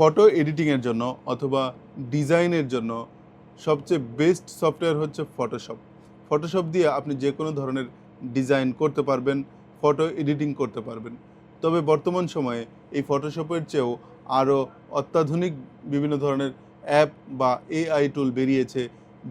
Photo এডিটিংয়ের জন্য অথবা ডিজাইনের জন্য সবচেয়ে বেস্ট সফটওয়্যার হচ্ছে ফটোশপ ফটোশপ দিয়ে আপনি যে কোনো ধরনের ডিজাইন করতে পারবেন ফটো এডিটিং করতে পারবেন। তবে বর্তমান সময়ে এই ফটোশপের চেয়েও আরও অত্যাধুনিক বিভিন্ন ধরনের অ্যাপ বা এআই টুল বেরিয়েছে,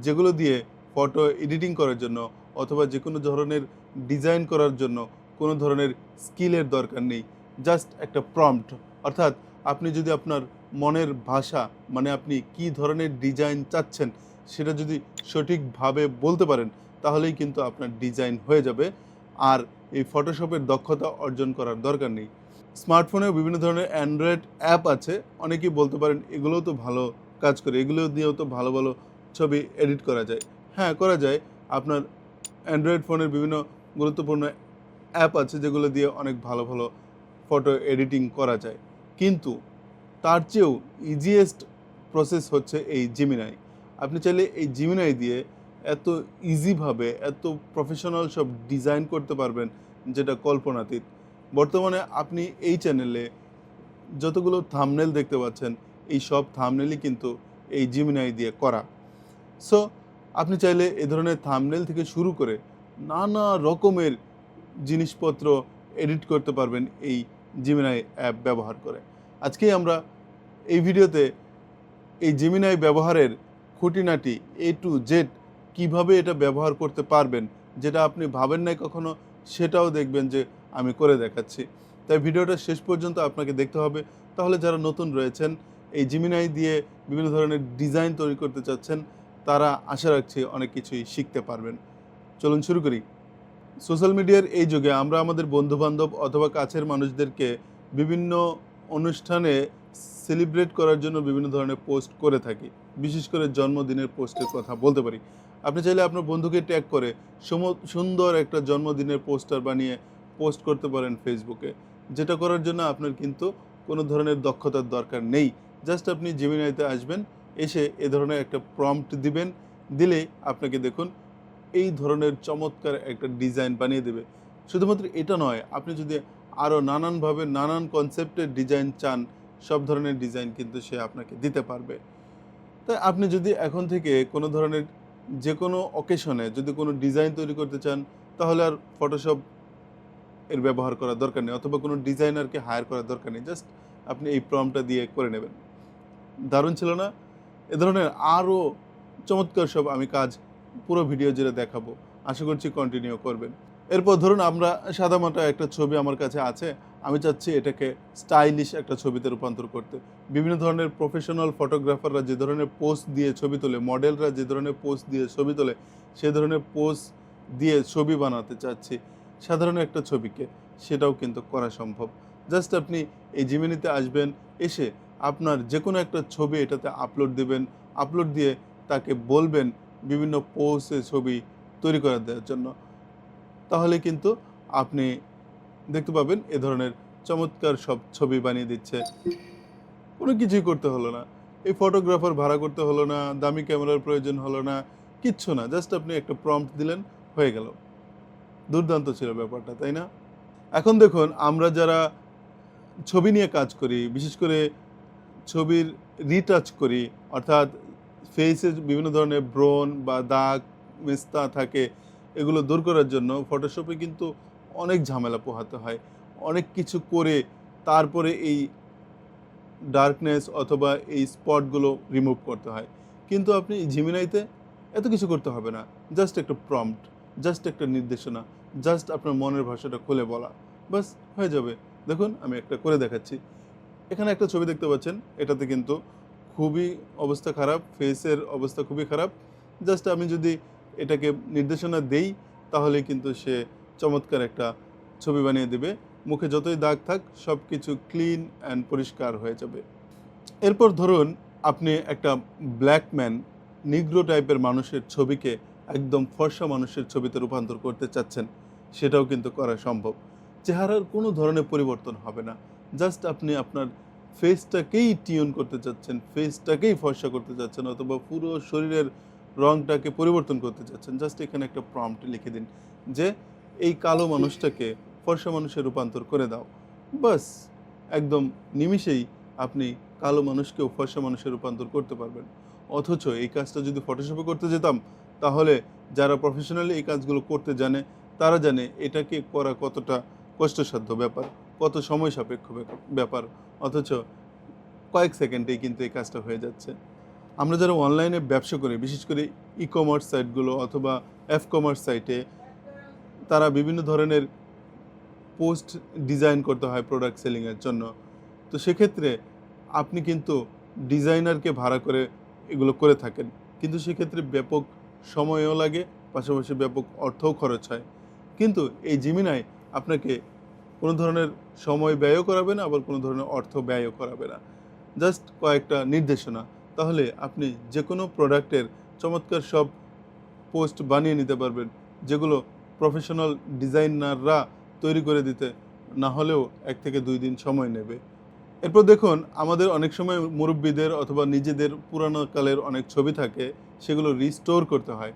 যেগুলো দিয়ে ফটো এডিটিং করার জন্য অথবা যে কোনো ধরনের ডিজাইন করার জন্য কোনো ধরনের স্কিলের দরকার নেই। জাস্ট একটা প্রম্পট অর্থাৎ আপনি যদি আপনার মনের ভাষা মানে আপনি কি ধরনের ডিজাইন চাচ্ছেন সেটা যদি সঠিকভাবে বলতে পারেন, তাহলেই কিন্তু আপনার ডিজাইন হয়ে যাবে। আর এই ফটোশপের দক্ষতা অর্জন করার দরকার নেই। স্মার্টফোনেও বিভিন্ন ধরনের অ্যান্ড্রয়েড অ্যাপ আছে, অনেকেই বলতে পারেন এগুলোও তো ভালো কাজ করে, এগুলো দিয়েও তো ভালো ভালো ছবি এডিট করা যায়। হ্যাঁ করা যায়। আপনার অ্যান্ড্রয়েড ফোনের বিভিন্ন গুরুত্বপূর্ণ অ্যাপ আছে, যেগুলো দিয়ে অনেক ভালো ভালো ফটো এডিটিং করা যায়। কিন্তু তার চেয়েও ইজিয়েস্ট প্রসেস হচ্ছে এই জিমিনাই আপনি চাইলে এই জিমিনাই দিয়ে এত ইজিভাবে এত প্রফেশনাল সব ডিজাইন করতে পারবেন যেটা কল্পনাতীত। বর্তমানে আপনি এই চ্যানেলে যতগুলো থামনেল দেখতে পাচ্ছেন, এই সব থামনেলই কিন্তু এই জিমিনাই দিয়ে করা। সো আপনি চাইলে এ ধরনের থামনেল থেকে শুরু করে নানা রকমের জিনিসপত্র এডিট করতে পারবেন এই জিমিনাই অ্যাপ ব্যবহার করে। আজকেই আমরা এই ভিডিওতে এই জিমিনাই ব্যবহারের খুঁটিনাটি এ টু জেড কীভাবে এটা ব্যবহার করতে পারবেন, যেটা আপনি ভাবেন নাই কখনো, সেটাও দেখবেন যে আমি করে দেখাচ্ছি। তাই ভিডিওটা শেষ পর্যন্ত আপনাকে দেখতে হবে। তাহলে যারা নতুন রয়েছেন, এই জিমিনাই দিয়ে বিভিন্ন ধরনের ডিজাইন তৈরি করতে চাচ্ছেন, তারা আশা রাখছি অনেক কিছুই শিখতে পারবেন। চলুন শুরু করি। সোশ্যাল মিডিয়ার এই যুগে আমরা আমাদের বন্ধুবান্ধব অথবা কাছের মানুষদেরকে বিভিন্ন অনুষ্ঠানে সেলিব্রেট করার জন্য বিভিন্ন ধরনের পোস্ট করে থাকি। বিশেষ করে জন্মদিনের পোস্টের কথা বলতে পারি। আপনি চাইলে আপনার বন্ধুকে ট্যাগ করে সুন্দর একটা জন্মদিনের পোস্টার বানিয়ে পোস্ট করতে পারেন ফেসবুকে যেটা করার জন্য আপনার কিন্তু কোনো ধরনের দক্ষতার দরকার নেই। জাস্ট আপনি জেমিনাইতে আসবেন, এসে এ ধরনের একটা প্রম্পট দিবেন, দিলে আপনাকে দেখুন এই ধরনের চমৎকার একটা ডিজাইন বানিয়ে দেবে। শুধুমাত্র এটা নয়, আপনি যদি আরও নানানভাবে নানান কনসেপ্টের ডিজাইন চান, সব ধরনের ডিজাইন কিন্তু সে আপনাকে দিতে পারবে। তাই আপনি যদি এখন থেকে কোনো ধরনের যে কোনো অকেশনে যদি কোনো ডিজাইন তৈরি করতে চান, তাহলে আর ফটোশপ এর ব্যবহার করার দরকার নেই, অথবা কোনো ডিজাইনারকে হায়ার করার দরকার নেই জাস্ট আপনি এই প্রমটা দিয়ে করে নেবেন। দারুণ ছিল না? এ ধরনের আরও চমৎকার সব আমি কাজ পুরো ভিডিও জুড়ে দেখাবো। আশা করছি কন্টিনিউ করবেন। এরপর ধরুন আমরা সাদামাটা একটা ছবি আমার কাছে আছে, আমি চাচ্ছি এটাকে স্টাইলিশ একটা ছবিতে রূপান্তর করতে। বিভিন্ন ধরনের প্রফেশনাল ফটোগ্রাফাররা যে ধরনের পোস্ট দিয়ে ছবি তোলে মডেলরা যে ধরনের পোস্ট দিয়ে ছবি তোলে, সে ধরনের পোস্ট দিয়ে ছবি বানাতে চাচ্ছি সাধারণ একটা ছবিকে, সেটাও কিন্তু করা সম্ভব। জাস্ট আপনি এই জিমিনিতে আসবেন, এসে আপনার যে কোনো একটা ছবি এটাতে আপলোড দেবেন আপলোড দিয়ে তাকে বলবেন বিভিন্ন পোস্টে ছবি তৈরি করে দেওয়ার জন্য। তাহলে কিন্তু আপনি দেখতে পাবেন এ ধরনের চমৎকার সব ছবি বানিয়ে দিচ্ছে। কোনো কিছুই করতে হলো না। এই ফটোগ্রাফার ভাড়া করতে হলো না, দামি ক্যামেরার প্রয়োজন হলো না, কিচ্ছু না জাস্ট আপনি একটা প্রম্পট দিলেন, হয়ে গেল। দুর্দান্ত ছিল ব্যাপারটা, তাই না? এখন দেখুন, আমরা যারা ছবি নিয়ে কাজ করি, বিশেষ করে ছবির রিটাচ করি, অর্থাৎ ফেসে বিভিন্ন ধরনের ব্রণ বা দাগ, মেস্তা থাকে এগুলো দূর করার জন্য ফটোশপে কিন্তু অনেক ঝামেলা পোহাতে হয়। অনেক কিছু করে তারপরে এই ডার্কনেস অথবা এই স্পটগুলো রিমুভ করতে হয়। কিন্তু আপনি ঝিমিনাইতে এত কিছু করতে হবে না। জাস্ট একটা প্রম্পট জাস্ট একটা নির্দেশনা জাস্ট আপনার মনের ভাষাটা খুলে বলা। বাস হয়ে যাবে। দেখুন, আমি একটা করে দেখাচ্ছি। এখানে একটা ছবি দেখতে পাচ্ছেন। এটাতে কিন্তু খুবই অবস্থা খারাপ ফেসের অবস্থা খুবই খারাপ। জাস্ট আমি যদি এটাকে নির্দেশনা দেই তাহলে কিন্তু সে চমৎকার একটা ছবি বানিয়ে দেবে। মুখে যতই দাগ থাক সব কিছু ক্লিন অ্যান্ড পরিষ্কার হয়ে যাবে। এরপর ধরুন, আপনি একটা ব্ল্যাকম্যান নিগ্রো টাইপের মানুষের ছবিকে একদম ফর্সা মানুষের ছবিতে রূপান্তর করতে চাচ্ছেন, সেটাও কিন্তু করা সম্ভব। চেহারার কোনো ধরনের পরিবর্তন হবে না। জাস্ট আপনি আপনার ফেসটাকেই টিউন করতে চাচ্ছেন ফেসটাকেই ফর্সা করতে চাচ্ছেন, অথবা পুরো শরীরের রংটাকে পরিবর্তন করতে চাচ্ছেন জাস্ট এখানে একটা প্রম্পট লিখে দিন যে, এই কালো মানুষটাকে ফর্সা মানুষে রূপান্তর করে দাও। বাস, একদম নিমিষেই আপনি কালো মানুষকেও ফর্সা মানুষে রূপান্তর করতে পারবেন। অথচ এই কাজটা যদি ফটোশপে করতে যেতাম, তাহলে যারা প্রফেশনালি এই কাজগুলো করতে জানে, তারা জানে এটাকে করা কতটা কষ্টসাধ্য ব্যাপার, কত সময় সাপেক্ষ ব্যাপার- ব্যাপার। অথচ কয়েক সেকেন্ডেই কিন্তু এই কাজটা হয়ে যাচ্ছে। আমরা যারা অনলাইনে ব্যবসা করি, বিশেষ করে ই কমার্স সাইটগুলো অথবা এফ কমার্স সাইটে তারা বিভিন্ন ধরনের পোস্ট ডিজাইন করতে হয় প্রোডাক্ট সেলিংয়ের জন্য। তো সেক্ষেত্রে আপনি কিন্তু ডিজাইনারকে ভাড়া করে এগুলো করে থাকেন। কিন্তু সেক্ষেত্রে ব্যাপক সময়ও লাগে, পাশাপাশি ব্যাপক অর্থও খরচ হয়। কিন্তু এই জিমিনায় আপনাকে কোনো ধরনের সময় ব্যয়ও করাবে না, আবার কোনো ধরনের অর্থ ব্যয়ও করাবে না। জাস্ট কয়েকটা নির্দেশনা। তাহলে আপনি যে কোনো প্রোডাক্টের চমৎকার সব পোস্ট বানিয়ে নিতে পারবেন, যেগুলো প্রফেশনাল ডিজাইনাররা তৈরি করে দিতে, না হলেও এক থেকে দুই দিন সময় নেবে। এরপর দেখুন, আমাদের অনেক সময় মুরব্বীদের অথবা নিজেদের পুরানো কালের অনেক ছবি থাকে, সেগুলো রিস্টোর করতে হয়।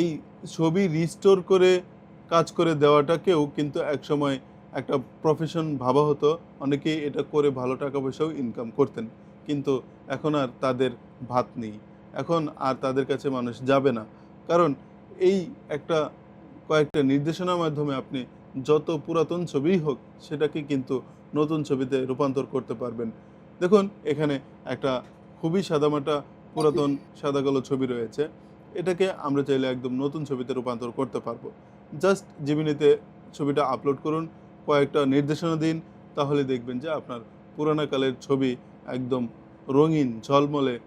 এই ছবি রিস্টোর করে কাজ করে দেওয়াটাকেও কিন্তু একসময় একটা প্রফেশন ভাবা হতো। অনেকেই এটা করে ভালো টাকা পয়সাও ইনকাম করতেন। কিন্তু এখন আর তাদের ভাত নেই। এখন আর তাদের কাছে মানুষ যাবে না। কারণ এই একটা কয়েকটা নির্দেশনার মাধ্যমে আপনি যত পুরাতন ছবিই হোক, সেটাকে কিন্তু নতুন ছবিতে রূপান্তর করতে পারবেন। দেখুন, এখানে একটা খুবই সাদামাটা পুরাতন সাদা কালো ছবি রয়েছে। এটাকে আমরা চাইলে একদম নতুন ছবিতে রূপান্তর করতে পারব। জাস্ট জিমিনিতে ছবিটা আপলোড করুন, কয়েকটা নির্দেশনা দিন, তাহলে দেখবেন যে আপনার পুরানা কালের ছবি একদম রঙিন, ঝলমলে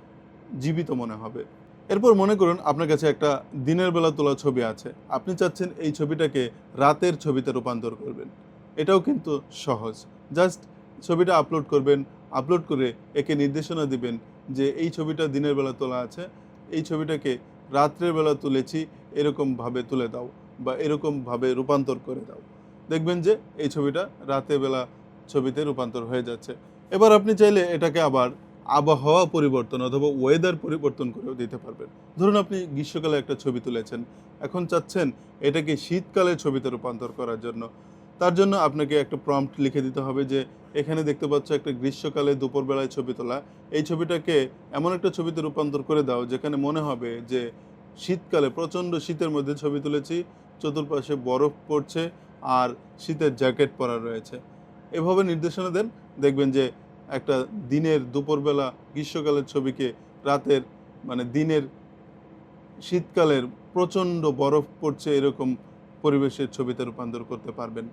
জীবিত মনে হবে। এরপর মনে করুন, আপনার কাছে একটা দিনের বেলা তোলা ছবি আছে। আপনি চাচ্ছেন এই ছবিটাকে রাতের ছবিতে রূপান্তর করবেন। এটাও কিন্তু সহজ। জাস্ট ছবিটা আপলোড করবেন, আপলোড করে একে নির্দেশনা দিবেন যে এই ছবিটা দিনের বেলা তোলা আছে, এই ছবিটাকে রাত্রের বেলা তুলেছি এরকমভাবে তুলে দাও বা এরকমভাবে রূপান্তর করে দাও। দেখবেন যে এই ছবিটা রাতের বেলা ছবিতে রূপান্তর হয়ে যাচ্ছে। এবার আপনি চাইলে এটাকে আবার আবহাওয়া পরিবর্তন অথবা ওয়েদার পরিবর্তন করেও দিতে পারবেন। ধরুন আপনি গ্রীষ্মকালে একটা ছবি তুলেছেন, এখন চাচ্ছেন এটাকে শীতকালের ছবিতে রূপান্তর করার জন্য। তার জন্য আপনাকে একটা প্রম্পট লিখে দিতে হবে যে, এখানে দেখতে পাচ্ছ একটা গ্রীষ্মকালে দুপুরবেলায় ছবি তোলা। এই ছবিটাকে এমন একটা ছবিতে রূপান্তর করে দাও যেখানে মনে হবে যে, শীতকালে প্রচণ্ড শীতের মধ্যে ছবি তুলেছি, চতুর্পাশে বরফ পড়ছে আর শীতের জ্যাকেট পরা রয়েছে। এভাবে নির্দেশনা দেন দেখবেন যে একটা দিনের দুপুরবেলা গ্রীষ্মকালের ছবিকে রাতের মানে দিনের শীতকালের প্রচণ্ড বরফ পড়ছে এরকম পরিবেশের ছবিতে রূপান্তর করতে পারবেন।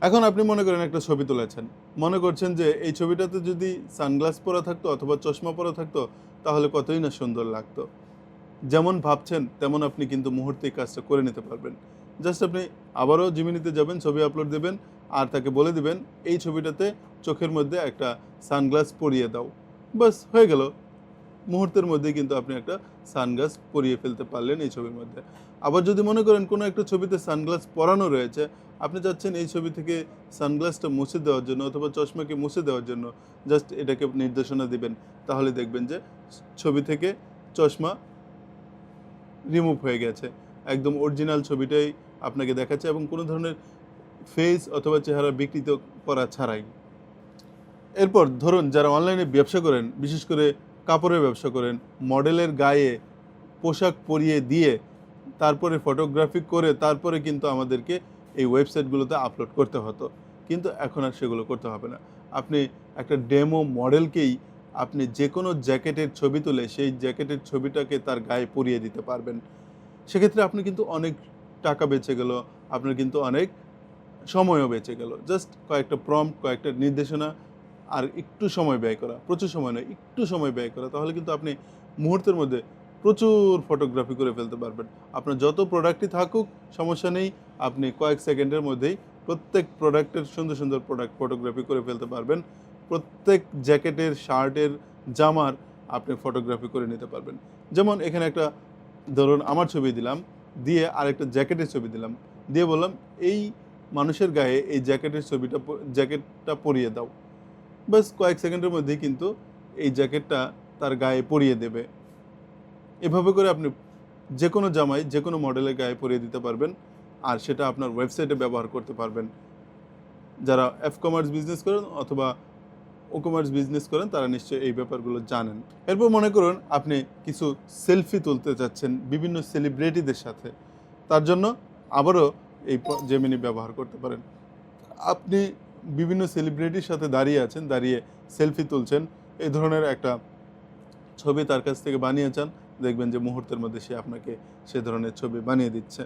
এখন আপনি মনে করেন একটা ছবি তুলেছেন। মনে করছেন যে এই ছবিটাতে যদি সানগ্লাস পরা থাকতো অথবা চশমা পরা থাকতো, তাহলে কতই না সুন্দর লাগতো। যেমন ভাবছেন, তেমন আপনি কিন্তু মুহূর্তেই কাজটা করে নিতে পারবেন। জাস্ট আপনি আবারও জিমিনিতে যাবেন, ছবি আপলোড দেবেন আর তাকে বলে দিবেন, এই ছবিটাতে চোখের মধ্যে একটা সানগ্লাস পরিয়ে দাও। বাস হয়ে গেল। মুহূর্তের মধ্যে কিন্তু আপনি একটা সানগ্লাস পরিয়ে ফেলতে পারলেন এই ছবির মধ্যে। আবার যদি মনে করেন কোনো একটা ছবিতে সানগ্লাস পরানো রয়েছে, আপনি চাচ্ছেন এই ছবি থেকে সানগ্লাসটা মুছে দেওয়ার জন্য অথবা চশমাকে মুছে দেওয়ার জন্য জাস্ট এটাকে নির্দেশনা দিবেন, তাহলে দেখবেন যে ছবি থেকে চশমা রিমুভ হয়ে গেছে। একদম অরিজিনাল ছবিটাই আপনাকে দেখাচ্ছে এবং কোনো ধরনের ফেস অথবা চেহারা বিকৃত করা ছাড়াই। এরপর ধরুন যারা অনলাইনে ব্যবসা করেন, বিশেষ করে কাপড়ের ব্যবসা করেন, মডেলের গায়ে পোশাক পরিয়ে দিয়ে তারপরে ফটোগ্রাফি করে তারপরে কিন্তু আমাদেরকে এই ওয়েবসাইটগুলোতে আপলোড করতে হতো। কিন্তু এখন আর সেগুলো করতে হবে না। আপনি একটা ডেমো মডেলকেই আপনি যে কোনো জ্যাকেটের ছবি তুলে সেই জ্যাকেটের ছবিটাকে তার গায়ে পরিয়ে দিতে পারবেন। সেক্ষেত্রে আপনি কিন্তু অনেক টাকা বেঁচে গেল, আপনার কিন্তু অনেক সময়ও বেঁচে গেল। জাস্ট কয়েকটা প্রম্পট কয়েকটা নির্দেশনা আর একটু সময় ব্যয় করা। প্রচুর সময় নয়, একটু সময় ব্যয় করা। তাহলে কিন্তু আপনি মুহূর্তের মধ্যে প্রচুর ফটোগ্রাফি করে ফেলতে পারবেন। আপনার যত প্রোডাক্টই থাকুক, সমস্যা নেই। আপনি কয়েক সেকেন্ডের মধ্যেই প্রত্যেক প্রোডাক্টের সুন্দর সুন্দর প্রোডাক্ট ফটোগ্রাফি করে ফেলতে পারবেন। প্রত্যেক জ্যাকেটের, শার্টের, জামার আপনি ফটোগ্রাফি করে নিতে পারবেন। যেমন এখানে একটা, ধরুন আমার ছবি দিলাম, দিয়ে আরেকটা জ্যাকেটের ছবি দিলাম। দিয়ে বললাম, এই মানুষের গায়ে এই জ্যাকেটের ছবিটা জ্যাকেটটা পরিয়ে দাও। বাস কয়েক সেকেন্ডের মধ্যেই কিন্তু এই জ্যাকেটটা তার গায়ে পরিয়ে দেবে। এভাবে করে আপনি যে কোনো জামাই যে কোনো মডেলের গায়ে পরিয়ে দিতে পারবেন আর সেটা আপনার ওয়েবসাইটে ব্যবহার করতে পারবেন। যারা এফ কমার্স বিজনেস করেন অথবা ও কমার্স বিজনেস করেন, তারা নিশ্চয়ই এই ব্যাপারগুলো জানেন। এরপর মনে করুন, আপনি কিছু সেলফি তুলতে চাচ্ছেন বিভিন্ন সেলিব্রিটিদের সাথে। তার জন্য আবারও এই জেমিনি ব্যবহার করতে পারেন। আপনি বিভিন্ন সেলিব্রিটির সাথে দাঁড়িয়ে আছেন, দাঁড়িয়ে সেলফি তুলছেন, এই ধরনের একটা ছবি তার কাছ থেকে বানিয়ে চান, দেখবেন যে মুহূর্তের মধ্যে সে আপনাকে সে ধরনের ছবি বানিয়ে দিচ্ছে।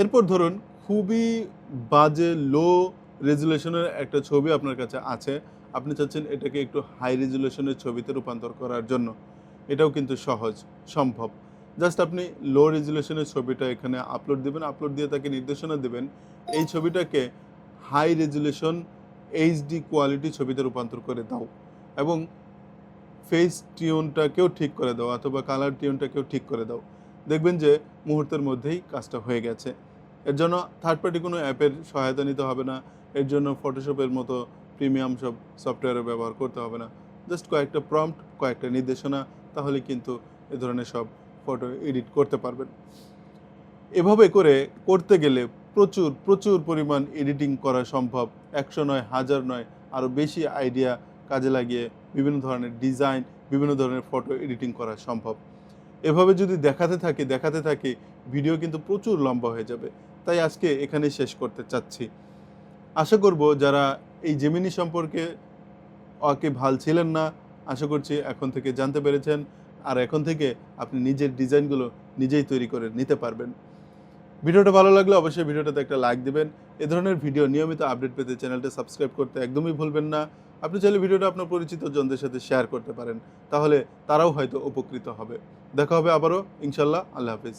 এরপর ধরুন, খুবই বাজে লো রেজুলেশনের একটা ছবি আপনার কাছে আছে। আপনি চাচ্ছেন এটাকে একটু হাই রেজুলেশনের ছবিতে রূপান্তর করার জন্য। এটাও কিন্তু সহজ, সম্ভব। জাস্ট আপনি লো রেজুলেশনের ছবিটা এখানে আপলোড দেবেন আপলোড দিয়ে তাকে নির্দেশনা দেবেন, এই ছবিটাকে হাই রেজুলেশন এইচডি কোয়ালিটি ছবিতে রূপান্তর করে দাও এবং ফেস টিউনটাকেও ঠিক করে দাও অথবা কালার টিউনটাকেও ঠিক করে দাও। দেখবেন যে মুহূর্তের মধ্যেই কাজটা হয়ে গেছে। এর জন্য থার্ড পার্টি কোনো অ্যাপের সহায়তা নিতে হবে না। এর জন্য ফটোশপের মতো প্রিমিয়াম সব সফটওয়্যারও ব্যবহার করতে হবে না। জাস্ট কয়েকটা প্রম্পট কয়েকটা নির্দেশনা, তাহলে কিন্তু এ ধরনের সব ফটো এডিট করতে পারবেন। এভাবে করে করতে গেলে প্রচুর প্রচুর পরিমাণ এডিটিং করা সম্ভব। একশো নয়, হাজার নয় আরও বেশি আইডিয়া কাজে লাগিয়ে বিভিন্ন ধরনের ডিজাইন বিভিন্ন ধরনের ফটো এডিটিং করা সম্ভব। এভাবে যদি দেখাতে থাকি দেখাতে থাকি ভিডিও কিন্তু প্রচুর লম্বা হয়ে যাবে। তাই আজকে এখানে শেষ করতে চাচ্ছি। আশা করব যারা এই জেমিনি সম্পর্কে ওকে ভালো ছিলেন না, আশা করছি এখন থেকে জানতে পেরেছেন আর এখন থেকে আপনি নিজের ডিজাইনগুলো নিজেই তৈরি করে নিতে পারবেন। ভিডিওটা ভালো লাগলে অবশ্যই ভিডিওটাতে একটা লাইক দেবেন। এ ধরনের ভিডিও নিয়মিত আপডেট পেতে চ্যানেলটা সাবস্ক্রাইব করতে একদমই ভুলবেন না। আপনি চাইলে ভিডিওটা আপনার পরিচিত জনদের সাথে শেয়ার করতে পারেন, তাহলে তারাও হয়তো উপকৃত হবে। দেখা হবে আবারও ইনশাল্লাহ আল্লাহ হাফিজ।